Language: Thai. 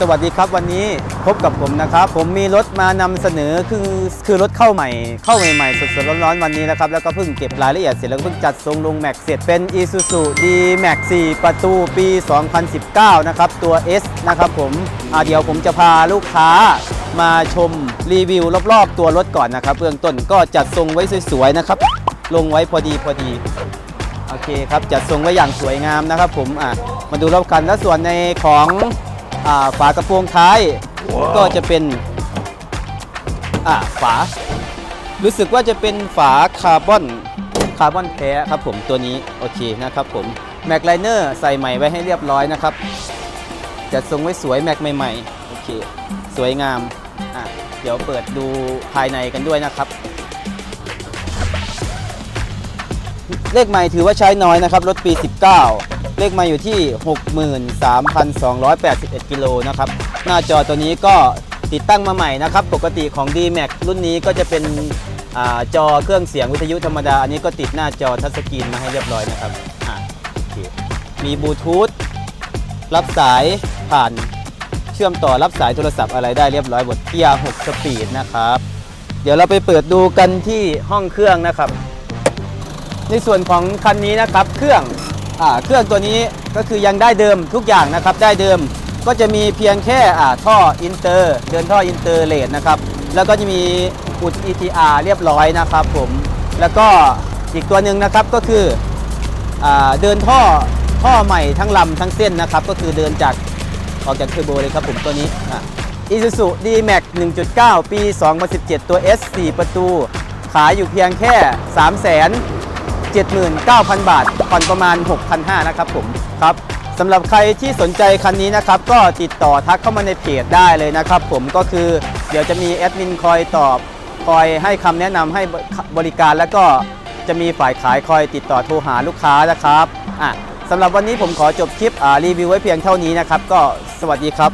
สวัสดีครับวันนี้พบกับผมนะครับ ผมมีรถมานำเสนอคือคือรถเข้าใหม่ เข้าใหม่ๆสดๆร้อนๆวันนี้นะครับ แล้วก็เพิ่งเก็บรายละเอียดเสร็จแล้วก็เพิ่งจัดทรงลงแม็กเสร็จเป็น Isuzu D-Max 4 ประตูปี 2019 นะครับ ตัว S นะครับผมเดี๋ยวผมจะพาลูกค้ามาชมรีวิวรอบๆ ตัวรถก่อนนะครับ เบื้องต้นก็จัดทรงไว้สวยๆนะครับ ลงไว้พอดีพอดีโอเคครับจัดทรงไว้อย่างสวยงามนะครับ ผมอะมาดูรอบกันแล้วส่วนในของ อาฝากระโปรงท้าย ก็จะเป็นอ่าฝา รู้สึกว่าจะเป็นฝาคาร์บอนคาร์บอนแท้ครับผมตัวนี้โอเคนะครับผมแม็กไลเนอร์ใส่ใหม่ไว้ให้เรียบร้อยนะครับจัดทรงไว้สวยแม็กใหม่ๆโอเคสวยงามอะเดี๋ยวเปิดดูภายในกันด้วยนะครับ เลขใหม่ถือว่าใช้น้อยนะครับรถปี 19 เลขม่อยู่ที่ 63,281 กิโลนะครับ หน้าจอตัวนี้ก็ติดตั้งมาใหม่นะครับ ปกติของ D-Max รุ่นนี้ก็จะเป็นอจอเครื่องเสียงวิทยุธรรมดา อันนี้ก็ติดหน้าจอทัชสกรีนมาให้เรียบร้อยนะครับ มีบลูทูธรับสายผ่านเชื่อมต่อรับสายโทรศัพท์อะไรได้เรียบร้อยหมดเกียร์6สปีดนะครับ เดี๋ยวเราไปเปิดดูกันที่ห้องเครื่องนะครับ ในส่วนของคันนี้นะครับเครื่อง เครื่องตัวนี้ก็คือยังได้เดิมทุกอย่างนะครับได้เดิมก็จะมีเพียงแค่ท่ออินเตอร์เดินท่ออินเตอร์เลดนะครับแล้วก็จะมีอุด ETR เรียบร้อยนะครับผมแล้วก็อีกตัวหนึ่งนะครับก็คืออเดินท่อท่อใหม่ทั้งลำทั้งเส้นนะครับก็คือเดินจากออกจากเทอร์โบเลยครับผมตัวนี้อะ Isuzu D-Max 1.9 ปี 2017 ตัว S 4 ประตู ขายอยู่เพียงแค่ 3 0 0 0 0 79,000 บาทผ่อนประมาณ 6,500นะครับผมครับสำหรับใครที่สนใจคันนี้นะครับ ก็ติดต่อทักเข้ามาในเพจได้เลยนะครับ ผมก็คือเดี๋ยวจะมีแอดมินคอยตอบคอยให้คำแนะนำให้บริการแล้วก็จะมีฝ่ายขายคอยติดต่อโทรหาลูกค้านะครับอะสำหรับวันนี้ผมขอจบคลิปรีวิวไว้เพียงเท่านี้นะครับ ก็สวัสดีครับ